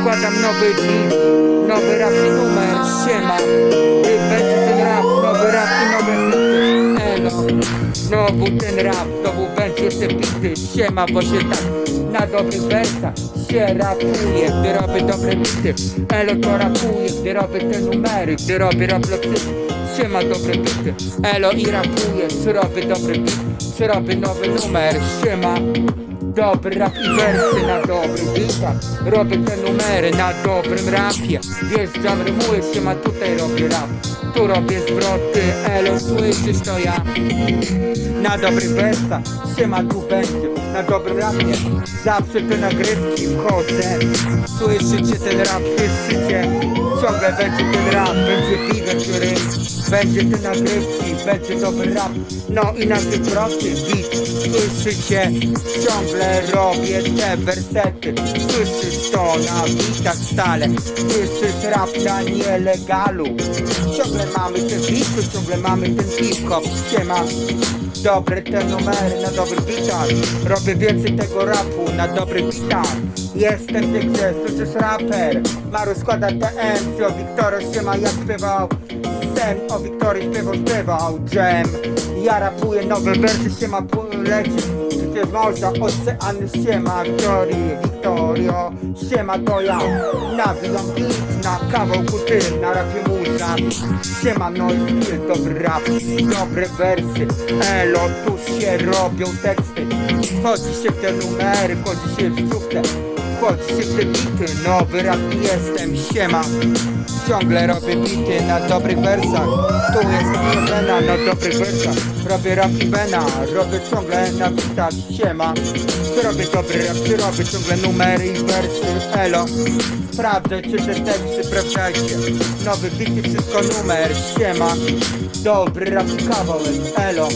składam nowy beat, nowy rap i numer, siema I będzie ten rap, nowy rap i nowe bity, elo Znowu ten rap, znowu będzie te bity, siema, bo się tak na dobrych wersach się rapuje, gdy robię dobre bity. Elo to rapuje, gdy robię te numery, gdy robię raploksy Siema dobre bity, elo i rapuję, czy robię dobry bit, czy robię nowy numer, siema Dobry rap i wersy na dobrych bitach Robię te numery na dobrym rapie. Wjeżdżam, rymuję się, ma tutaj robię rap. Tu robię zwroty, elo, słyszysz to ja. Na dobrych wersach, siema tu będzie. Na dobrym rapie, zawsze te nagrywki wchodzę. Słyszycie ten rap, słyszycie? Ciągle będzie ten rap, będzie będzie rym Będzie te nagrywki, będzie dobry rap. No i na tych prosty beat Słyszycie, ciągle robię te wersety. Słyszysz to na bitach stale. Słyszysz rap na nielegalu. Ciągle mamy te bity, ciągle mamy ten hip-hop. Siema. Dobre te numery na dobrych bitach. Robię więcej tego rapu na dobrych bitach Jestem ty gdzie, słyszysz raper. Maru składa te MC, o Wiktorio siema jak śpiewał. Sen o Wiktorii śpiewał, śpiewał Jam Ja rapuję nowe wersy, siema leci. Przecież można oceany siema Wiktorii, Wiktorio Siema to ja. Nawijam beat na kawałku ty Na rapie muza. Siema no i skill, dobry rap Dobre wersy. Elo, tu się robią teksty. Wchodzi się w te numery, wchodzi się w sztukę Wchodzi się w te bity Nowy rap jestem, siema. Ciągle robię bity na dobrych wersach. Tu jest Bena na dobrych wersach. Robię rap i Bena Robię ciągle na bitach, siema. Robię dobry rap, czy robię ciągle numery i wersy? Elo Sprawdzaj czy te teksty, sprawdzajcie. Nowy bity, wszystko numer, siema. Dobry rap kawałek, elo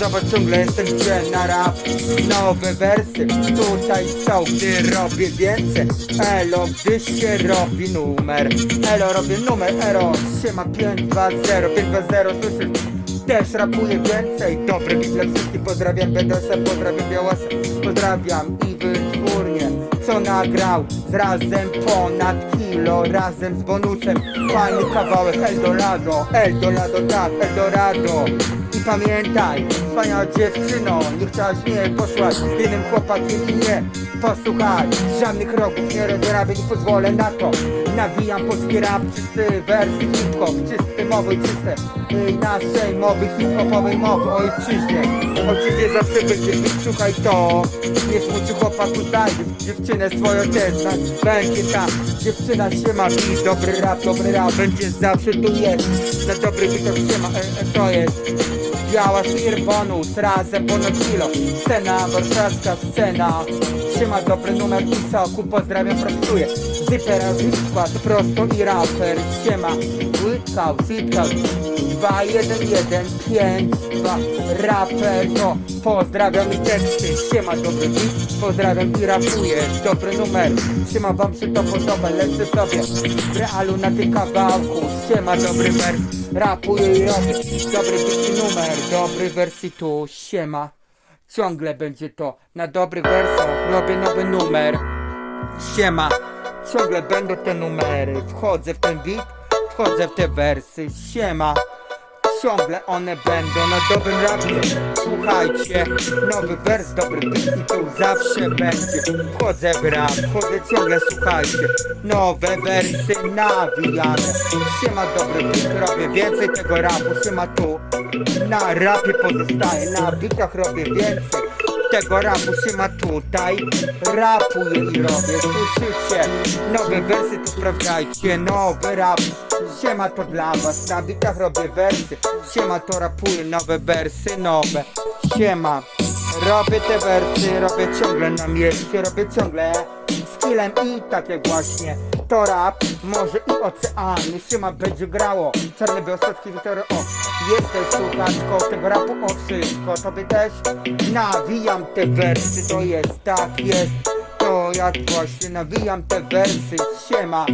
Zobacz ciągle jestem gdzie na rap. Nowe wersy, tutaj są, gdy robię więcej. Elo, gdy się robi numer. Elo, robię numer, elo Siema 520, 520, słyszysz? Też rapuję więcej. Dobry bit dla wszystkich, pozdrawiam Bedosa, pozdrawiam Białasa Pozdrawiam i wytwórnię Co nagrał? Z razem ponad kilo Razem z bonusem. Fajny kawałek Eldorado. Eldorado tak, Eldorado i pamiętaj, wspaniała dziewczyno, nie chciałaś mnie posłać z innym chłopakiem i nie posłuchaj Żadnych kroków nie robię, nie pozwolę na to. Nawijam polski rap, czysty wers hip-hop Czysty mowy, czyste y, naszej mowy hip-hopowej mowy ojczyźnie. Ojczyźnie zawsze będzie bit, słuchaj to. Nie smuci chłopaku, znajdziesz dziewczynę swoją też Będzie ta. Dziewczyna się ma bit, dobry rap, dobry rap Będzie zawsze tu jest, na dobry bitach się ma, e, e, to jest Biała Sir bonus, razem ponad kilo. Scena, warszawska scena. Trzyma dobry numer i soku, pozdrawiam, pracuję Zypera, skład, prosto i raper Siema, łykał, sypkał. 2, 1, 1, 5, 2 Raper, no Pozdrawiam i teksty. Siema, dobry beat Pozdrawiam i rapuję Dobry numer Siema, wam się to podoba Lecę sobie. W realu na tym kawałku Siema, dobry wers Rapuję i robię. Dobry i numer Dobry wersji tu Siema. Ciągle będzie to na dobrych wersach Robię nowy numer Siema. Ciągle będą te numery Wchodzę w ten beat Wchodzę w te wersy Siema Ciągle one będą na dobrym rapie Słuchajcie, nowy wers, dobry beat i tu zawsze będzie. Wchodzę w rap, wchodzę ciągle, słuchajcie. Nowe wersy nawijane. Siema dobry beat, robię więcej tego rapu. Siema tu, na rapie pozostaję. Na bitach robię więcej tego rapu. Się ma tutaj Rapuję i robię, słyszycie? Nowe wersy to sprawdzajcie. Nowy rap Siema to dla was, na bitach robię wersy. Siema to rapuję, nowe wersy, nowe. Siema Robię te wersy, robię ciągle na mieście Robię ciągle skillem i tak jak właśnie. To rap, może i oceany. Siema będzie grało. Czarny Białostocki, Wiktor O. Jesteś słuchaczką tego rapu o wszystko. Tobie też nawijam te wersy To jest, tak jest to jak właśnie nawijam te wersy, siema.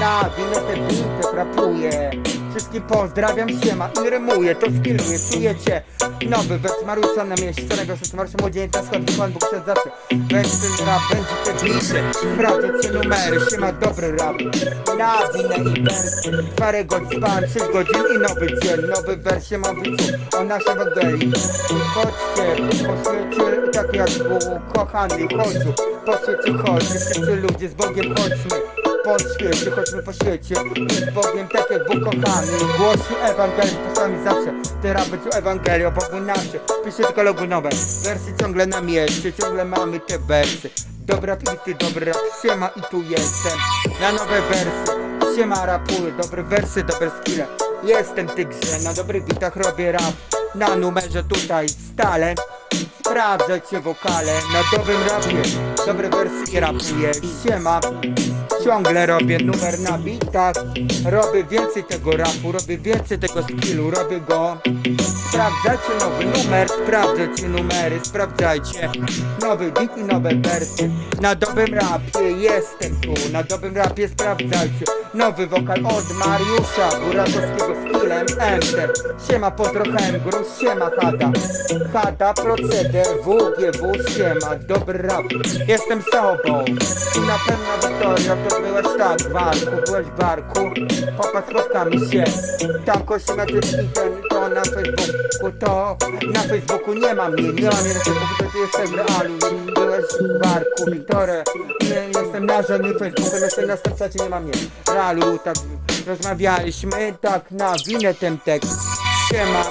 Nawinę te bity, rapuję Wszystkich pozdrawiam, siema i rymuję, to skilluję, czujecie Nowy wers Mariusza na mieście, którego się marszu młodzieniec na schod, Pan Bóg przed zawsze Będzie ten rap, będzie te bity Sprawdzę numery, siema dobry rap. Na winę i wersy Parę godzin spałem, 6 godzin i nowy dzień. Nowy wers się ma być o naszej Ewangelii Chodźcie, po świecie, tak jak było kochany, chodź Po świecie chodź, wszyscy ludzie z Bogiem chodźmy po świecie, chodźmy po świecie. I z Bogiem tak jak Bóg kochany. Głosił Ewangelię, czasami zawsze. Teraz będzie Ewangelii, o Bogu nasze. Piszę tylko logu Wersy ciągle na mieście, ciągle mamy te wersy. Dobra pity, dobry rap, siema i tu jestem. Na nowe wersy, siema rapuję Dobre wersy, dobre skille. Jestem tygrze, na dobrych bitach robię rap. Na numerze tutaj stale. Sprawdzajcie wokale. Na dobrym rapie. Dobre wersy rapuję, siema Ciągle robię numer na bitach. Robię więcej tego rapu, robię więcej tego skillu, robię go. Sprawdzajcie nowy numer, sprawdzajcie numery, sprawdzajcie Nowy beat i nowe wersy Na dobrym rapie jestem tu, na dobrym rapie sprawdzajcie. Nowy wokal od Mariusza Burakowskiego z killem Enter. Siema potrochę gruz, siema Hada Hada, proceder, WGW, siema, dobry rap. Jestem sobą I na pewno Wiktoria, to byłeś tak w barku, byłeś w barku. Popatrz, spotkamy się. Tam kości na ten to na Facebooku To. Na Facebooku nie ma mnie, nie ma mnie na Facebooku To ty jestem w realu, byłeś w barku. Wiktoria, nie jestem na żadnym Facebooku Jestem na Snapchacie, nie ma mnie. W realu, tak rozmawialiśmy Tak na winę ten tekst. Siema,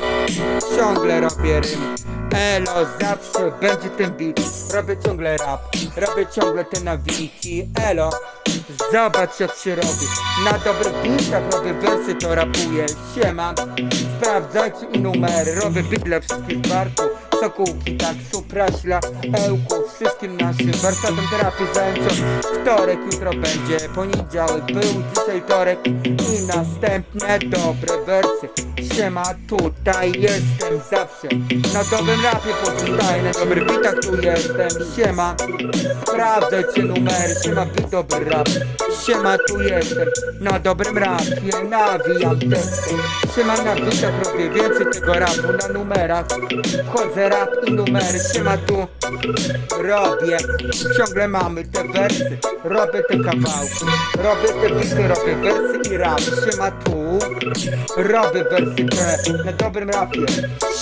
ciągle robię rym Elo, zawsze będzie ten beat. Robię ciągle rap, robię ciągle te nawiki. Elo, zobacz jak się robi. Na dobrych beatach robię wersy, to rapuję. Siema, sprawdzajcie i numery. Robię beat dla wszystkich z barku Sokółki, tak, supraśla, ełków Wszystkim naszym warsztatom terapii zajęciom Wtorek jutro będzie poniedziałek Był dzisiaj wtorek i następne dobre wersy. Siema, tutaj jestem zawsze Na dobrym rapie pozostaję, na dobrych bitach tu jestem. Siema, sprawdzajcie numery Siema, bit dobry rap. Siema, tu jestem Na dobrym rapie nawijam teksty Siema, na bitach robię więcej tego rapu Na numerach wchodzę rap i numery Siema, tu. Robię. Ciągle mamy te wersy. Robię te kawałki. Robię te bity, robię wersy i rap. Siema, tu. Robię wersy te. Na dobrym rapie.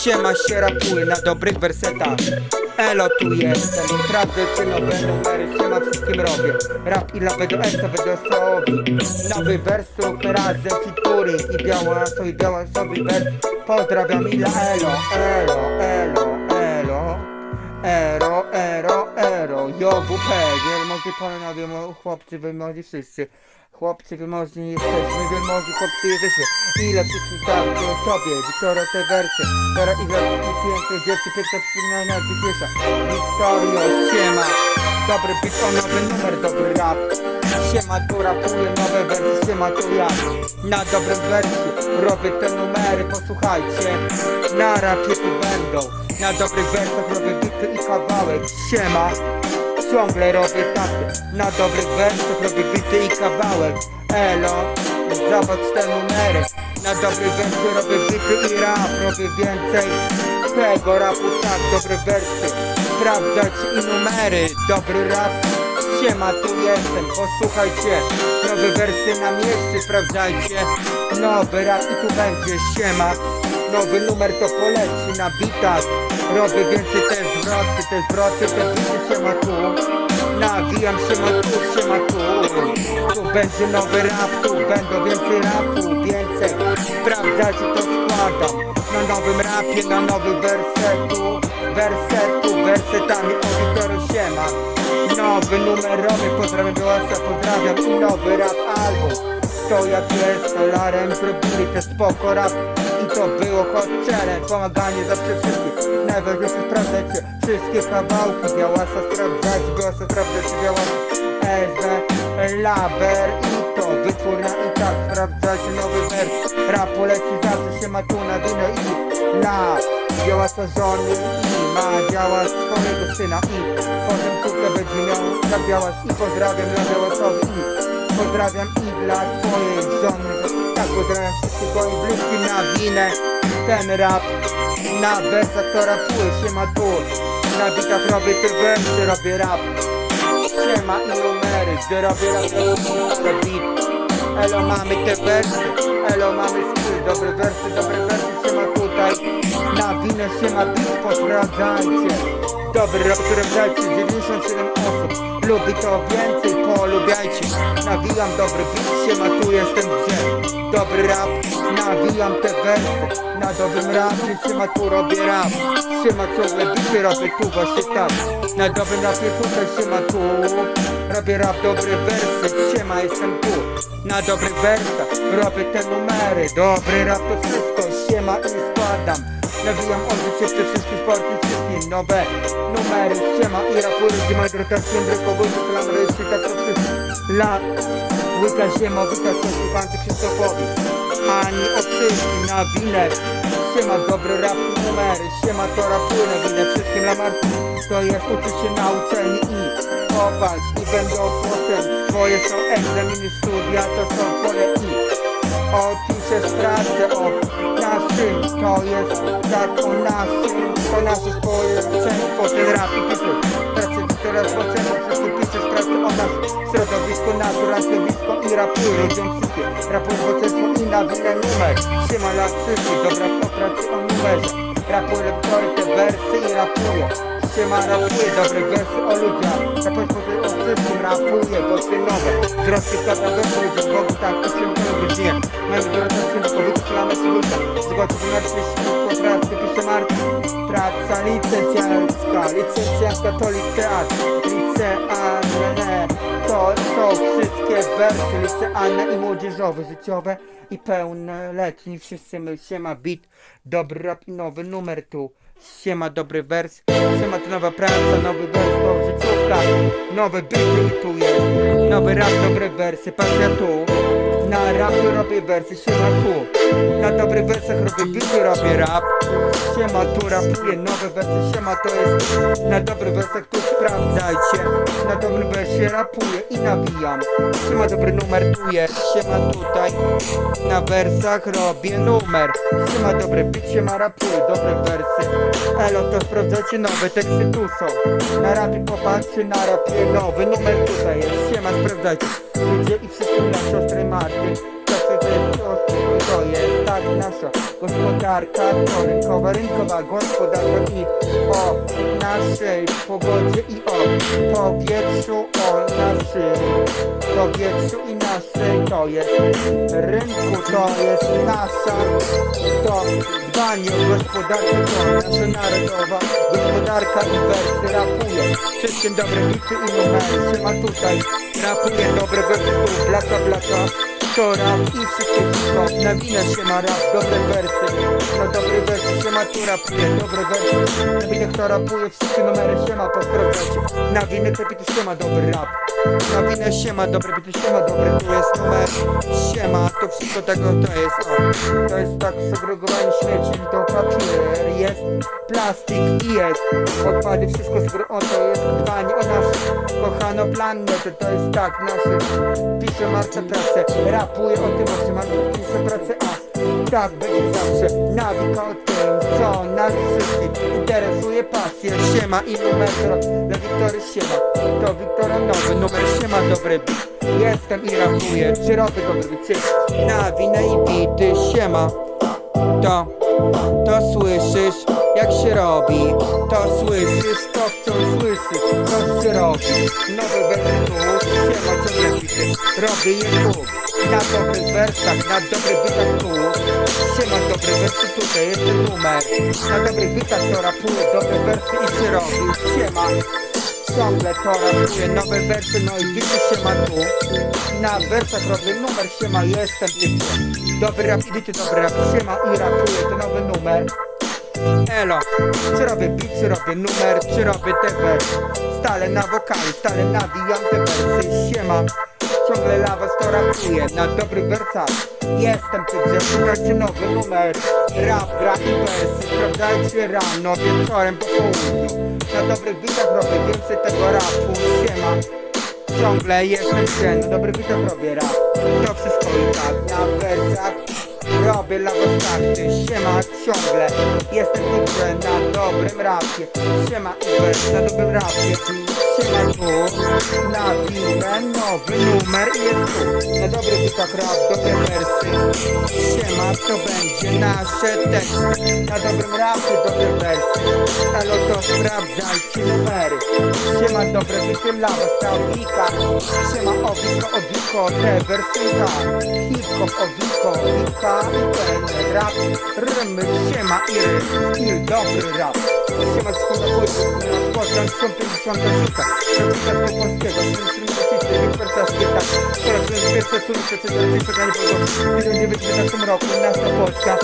Siema się rapuje na dobrych wersetach. Elo tu jestem, sprawdzę czy nowe numery Siema wszystkim robię. Rap i dla BDS-a, BDS-owi Nowy wers razem featuring. I biała i biała sobie wers. Pozdrawiam Ila Elo, Elo, Elo Ero, ero, ero, JWP, wielmożni mo- chłopcy, wielmożni wszyscy. Chłopcy wymożni jesteśmy, wielmożni chłopcy jesteśmy. Ile wszystkich dam to tobie, Wiktoria te wersy Teraz ile pięknych dziewczyn, piękna wspólna najpiękniejsza Wiktorio, siema. Dobry beat, o nowy numer, dobry rap. Siema tu rapuję nowe wersy, siema tu ja. Na dobrym wersji robię te numery, posłuchajcie. Na rapie tu będą Na dobrych wersach robię bity i kawałek. Siema Ciągle robię takie Na dobrych wersach robię bity i kawałek. Elo Zobacz te numery. Na dobrych wersach robię bity i rap. Robię więcej tego rapu tak Dobre wersy. Sprawdzać i numery Dobry rap. Siema, tu jestem, posłuchajcie. Nowe wersy na mieście, sprawdzajcie. Nowy rap i tu będzie, siema Nowy numer to poleci na bitach Robię więcej te zwroty, te zwroty, te bity, siema tu. Nawijam siema tu, siema tu. Tu będzie nowy rap, tu będą więcej rapu, więcej. Sprawdzajcie, to składam. Na nowym rapie, na nowy wersetu. Wersetu, wersetami audytory siema Nowy numerowy, pozdrawiam Białasa, pozdrawiam i nowy rap album. To jak jest dolarem, zrobili te spoko rap I to było hot challenge, pomaganie zawsze wszystkich. Najważniejsze sprawdzajcie wszystkie kawałki Białasa sprawdzajcie, Białasa sprawdzajcie, Białasa SB, Laber i to wytwórnia i tak Sprawdzajcie nowy wers, rap poleci zawsze się ma tu na wino i la. Białasa żony i ma działa swojego syna i Potem córkę będzie miał. Dla Białas i pozdrawiam dla Białasowi i Pozdrawiam i dla twojej żony Tak, pozdrawiam wszystkich moim bliskim na winę. Ten rap na wersach to rapuję, siema tu. Na bitach robię te wersy, robię rap. Siema i numery, gdy robię rap to beat. Elo mamy te wersy, elo mamy styl Dobre wersy, dobre wersy, siema tutaj Na winę siema beat, posprawdzajcie Dobry rap, sprawdzajcie, 97 osób. Lubi to więcej, polubiajcie. Nawijam dobry beat, siema tu jestem gdzie Dobry rap, nawijam te wersy. Na dobrym rapie, siema tu robię rap. Siema ciągle bity robię tu właśnie tak Na dobrym rapie tutaj siema tu Robię rap, dobre wersy, siema jestem tu. Na dobrych wersach robię te numery. Dobry rap to wszystko, siema i składam. Nawijam od życie przy wszystkich sporty, wszystkim nowe numery Siema i rapuję, gdzie ma rotację brekowości Klamry, tak to wszystko La Łyka ziemo, wyka coś Iwancy Krzysztofowi Ani o wszystkim na winę. Siema dobry rap numery Siema to rapuje winę wszystkim lamarki To jest uczyć się na uczelni i Popatrz i będą potem Twoje są egzaminy studia To są twoje i O się sprawdzę o naszym To jest tak o naszym To nasze społeczeństwo Ten rap i tytuł Pracy teraz oceniam Wszystkie pisze pracę o nas Środowisko, natura, środowisko i rapuję Ludziom wszystkie. Rapuję społeczeństwo i na winę numer. Siema lat wszystkich Dobra po pracy o numerze. Rapuję lektory, te wersy i rapuję Siema rapuję dobre wersy o ludziach. Rapuję społeczeństwo o wszystkim Rapuję głosy nowe. Wzrosty kata wersy ludziom Bogu tak to się w dnie Mamy do rotacji Wypowiedzi plamy słucha Zgodzi wymarszy Światło pracy Pisze Marta Praca licencjacka Licencjatka to liceat Licealne. To są wszystkie wersy licealne i młodzieżowe Życiowe i pełnoletni Wszyscy my Siema beat Dobry rap i nowy numer tu Siema dobry wers. Siema to nowa praca Nowy wers to życiówka Nowe bity i tu jest. Nowy rap, dobre wersy Pasja tu. Na rapie robię wersy, siema tu Na dobrych wersach robię bity, robię rap. Siema tu rapuję nowe wersy, siema to jest Na dobrych wersach tu sprawdzajcie. Na dobrym wersie rapuję i nawijam. Siema dobry numer tu jest, siema tutaj Na wersach robię numer. Siema dobry beat, siema rapuję dobre wersy. Elo to sprawdzajcie nowe teksty tu są. Na rapie popatrzcie, na rapie nowy numer tutaj jest. Siema sprawdzajcie. Ludzie i wszystkim na siostry Marty To jest tak nasza Gospodarka to rynkowa, rynkowa gospodarka i o naszej pogodzie i o powietrzu, o naszym powietrzu i naszej. To jest rynku, to jest nasza to dbanie o gospodarkę to nasza narodowa gospodarka i wersy rapuje. Wszystkim dobre bity i numery trzyma tutaj rapuje dobre wersy blaka blaka to rap i wszystkie hip Na winę się ma rap, dobre wersy. No dobry wersy się ma tu rapuje, dobre wersy. Na winę kto rapuje, wszystkie numery się ma posprawdzajcie Na winę te bity się ma dobry rap. Na winę się ma dobre bity się ma dobry Tu jest numer. Siema, to wszystko tego to jest o. To jest tak segregowanie śmieci to papier jest. Plastik i jest. Odpady wszystko segre... O to jest dbanie o naszą kochaną planetę To jest tak, nasze. Pisze Marta pracę Rapuje o tym, o czym Marta pisze pracę A tak będzie zawsze. Nawika o tym, co nas wszystkich. Interesuje pasję. Siema i numer dla Wiktory Siema. To Wiktora nowy numer. Siema dobry Jestem i rapuję, czy robię dobry Czy Na winę i bity Siema. To, to słyszysz jak się robi. To słyszysz, to wciąż Robi Nowy tu, siema ciągle bity Robię je tu. Na dobrych wersach, na dobrych bitach tu. Siema dobry wersy tutaj jest numer. Na dobrych bitach to rapuję dobre wersy i się robi. Siema. Ciągle to rapuję nowe wersy, no i bity siema tu. Na wersach robię numer, siema jestem bity Dobry rap bity, dobry rap, siema i rapuję to nowy numer. Elo, czy robię beat, czy robię numer, czy robię wersy Stale na wokali, stale nawijam te wersy, siema. Ciągle lawa to rapuje na dobrych wersach Jestem tu, gdzie słuchajcie nowy numer. Rap, gra i wersy Sprawdzajcie rano, wieczorem, po południu? Na dobrych bitach robię więcej tego rapu Siema. Ciągle jestem ten, no dobry witok robię rap. To wszystko i tak na wersach Robię lawostarty, siema ciągle Jestem tutaj na dobrym rapie. Siema Uber, na dobrym rapie. Siema tu, na piłę Nowy numer jest tu. Na dobry witok rap, dobre wersy Siema, to będzie nasze teksty Na dobrym rapie, dobre wersy Elo to sprawdzajcie numery dobre bity lawa, stałwika Siema, owiko, owiko, te wersynka Hip-hop, owiko, wika i ten rap Rymy, siema i rym, dobry rap. Siema, skąd płyty, na spotkam, są 50 rzuta Reprezent po polskiego, 70 Wiktorsa Szpyta Teraz jest pierwsze córce, czy to jest przegranie polskiego W 1919 roku, nasza Polska.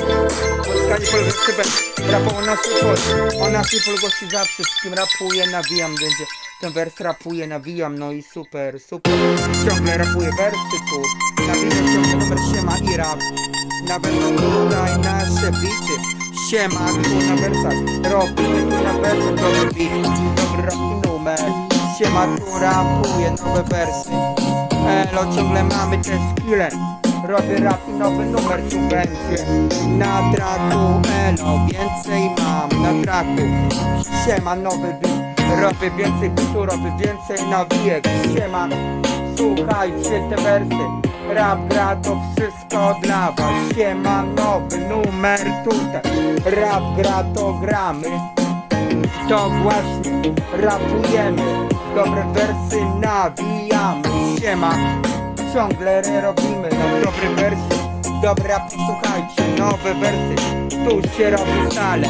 Polska nie polega szybem Rapą o naszej Polsce O naszej polskości zawsze wszystkim rapuję, nawijam Będzie ten wers rapuję, nawijam No i super, super. Ciągle rapuję wersy tu Nawijam ciągle numer siema i rap. Na wersach tutaj nasze bity. Siema tu na wersach Robimy tu na wersach dobry beat Dobry rap numer. Siema tu rapuję nowe wersy. Elo ciągle mamy te skille. Robię rap i nowy numer tu będzie. Na traku Elo więcej mam na traku. Siema nowy beat Robię więcej bitu, robię więcej nawijek Siema Słuchajcie te wersy. Rap gra to wszystko dla was. Siema nowy numer tutaj. Rap gra to gramy. To właśnie rapujemy. Dobre wersy nawijamy. Siema Ciągle robimy. No, dobre wersy. Dobre rap, słuchajcie, nowe wersy. Tu się robi stale.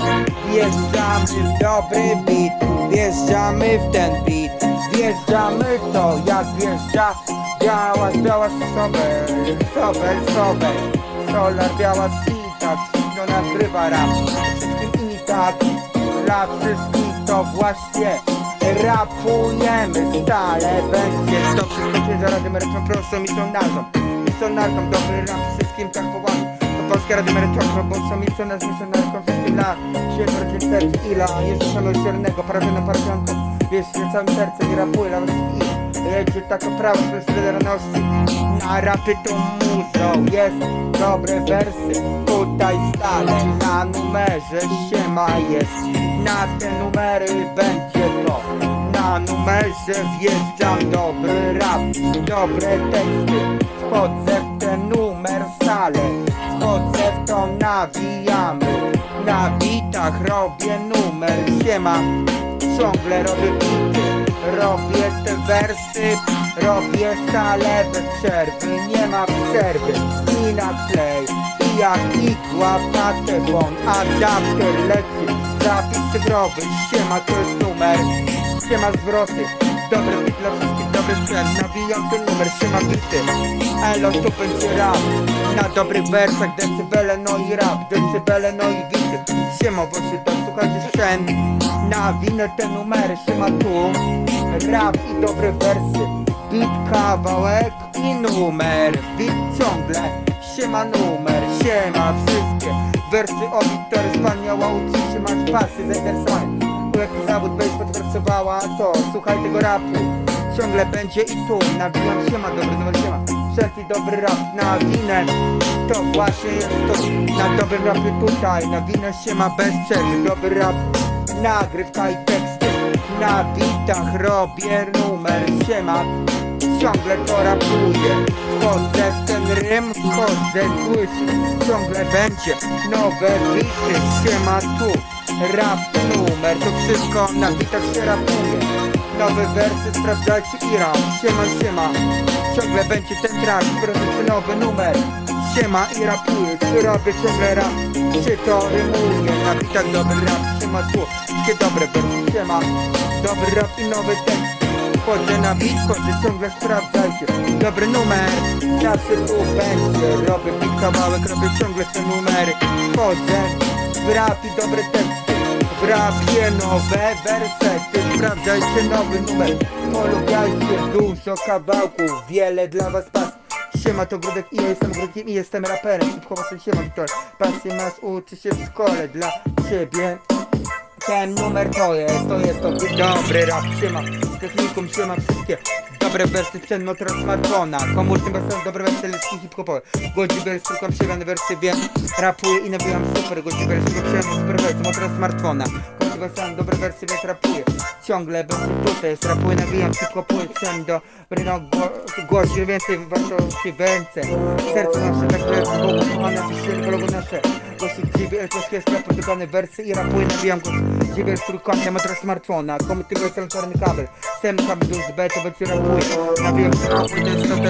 Wjeżdżamy w dobry beat Wjeżdżamy w ten beat. Wjeżdżamy to jak wjeżdża Biała, biała sobel Sobel, sobel Solar, biała skita No nagrywa rap. Wszystkim i tak dla wszystkich to właśnie rapujemy stale. Będzie to wszystko się za Radę Emerytą proszę misjonarką. Misjonarką dobry rap wszystkim tak poważnie. to Polska Rada Emerytą bo są misjonar z misjonarką wszystkim dla świetnych rodzin serc ila Jezusa Miłosiernego parafianą parafianką wiesz że całym sercem nie rapuje dla wszystkich jedzie tako prawo z solidarności. Na rapy tą muzą jest dobre wersy. Tutaj stale na numerze siema jest. Na te numery będzie to. Na numerze wjeżdżam dobry rap dobre teksty. Wchodzę w ten numer stale. Wchodzę to nawijamy. Na bitach robię numer. Siema. Ciągle robię bity Robię te wersy, robię stale bez przerwy. Nie ma przerwy. I na play. I jak igła patefon, adapter leci. Zapis cyfrowy, siema to jest numer. Siema zwroty, dobry dla wszystkich, sprzęt Nawijam ten numer, siema bity Elo tu będzie rap. Na dobrych wersach, decybele no i rap. Decybele no i bity Siema właśnie to słuchajcie sprzęt. Nawinę te numery, siema tu. Rap i dobre wersy. Bit kawałek i numer. Bit ciągle Siema numer, siema wszystkie. Wersy o Wiktory wspaniała Uczy się masz pasy, zainteresowanie. Bo jaki zawód będziesz podpracowała To słuchaj tego rapu Ciągle będzie i tu. Nawijam siema, dobry numer siema. Wszelki dobry rap na winę. To właśnie jest tu Na dobrym rapie tutaj. Na winę siema bez przerwy. Dobry rap. Nagrywka i teksty. Na bitach robię numer siema. Ciągle to rapuję. Wchodzę w ten rym, wchodzę, słyszę. Ciągle będzie nowe bity Siema tu. Rap numer, to wszystko na bitach się rapuje Nowe wersy, sprawdzajcie i Siema, siema. Ciągle będzie ten track, produkuje nowy numer. Siema i rapuję, czy robię ciągle rap? Czy to rymuję, na bitach dobry rap Siema tu, wszystkie dobre wersy Siema, dobry rap i nowy tekst. Wchodzę na bit, wchodzę ciągle sprawdzajcie. Dobry numer, zawsze tu będzie. Robię bit kawałek, robię ciągle te numery. Wchodzę w rap i dobre teksty W rapie nowe wersety Sprawdzajcie nowy numer. Polubiajcie dużo kawałków Wiele dla was pas. Siema to Grudek i ja jestem Grudkiem i jestem raperem. Hip-hopowcem siema Wiktor Pasję nas uczy się w szkole dla ciebie. Ten numer to jest, to jest to. Dobry rap, siema Technikum siema wszystkie Dobre wersy sprzęt motor smartfona Komu tym wersem dobre wersy leski hip-hopowe. Godzibel, tylko przyjemne wersy wiem Rapuję i nawijam super. Godzibel, tylko przyjemne super wersy motor smartfona Godzibel, sam dobre wersy więc rapuję. Ciągle będzie tutaj jest rapuję, nawijam hip-hopuję Sprzęt do no, głośno więcej wartości więcej. Serce nasze tak jest Bogu kochane, wyświetli pologu nasze. Gości GBL, polskie sklepy, dykane wersy i rapuję, nawijam go GBL, trójkątnie, motor smartfona Komu tego jest czarny kabel. Sem kabel do USB, to będzie rapuję. Nawijam hip-hopuję, to jest to